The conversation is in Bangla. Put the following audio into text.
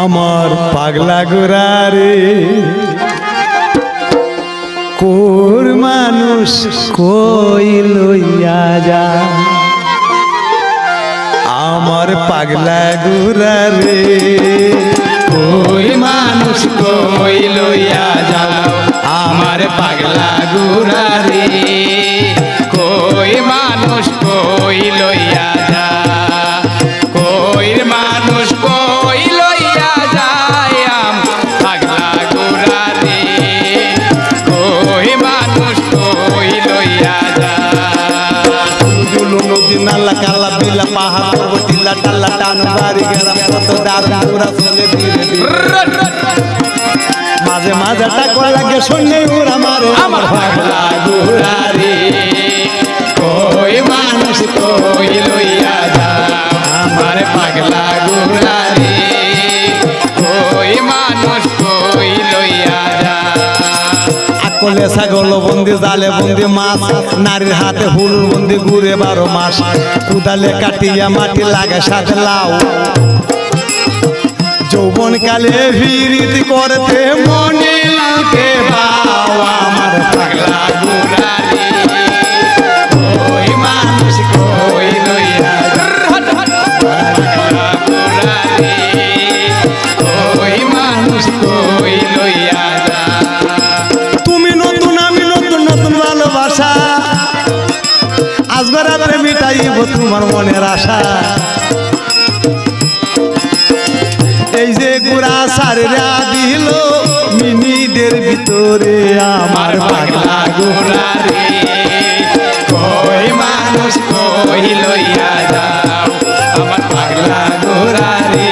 আমার পাগলা গোরারে কোর মানুষ কই লইয়া যা। আমার পাগলা গোরারে ওই মানুষ কই লইয়া যাও আমার পাগলা গুড়া নদী নালা কালা বিলা পাহাড় পর্বত টিলা টালা টান বাড়ি গেলাম, কত দারুণ পুরা চলে ধীরে মাঝে মাঝে টাকা লাগে, শুনে উড়া মারে আমার ভাবলা গুড়া কই মানুষ কই লইয়া যা, আমার পাগলা গুড়া আকলে ছাগল বন্দি, জালে বন্দি, মাছ, নারীর হাতে হুল বন্দি ঘুরে বারো মাস। কুদালে কাটিয়া মাটি লাগে সাথে লাউ। যৌবন কালে ভিড়িত করতে মনে লাগে বাবা, আমার পাগলা মিটাইব তোমার মনের আশা। এই যে গুড়া সারেরা দিল মিনিদের ভিতরে আমার পাগলা গুড়া রে। কই মানুষ কই লইয়া যাও আমার পাগলা গুড়া রে।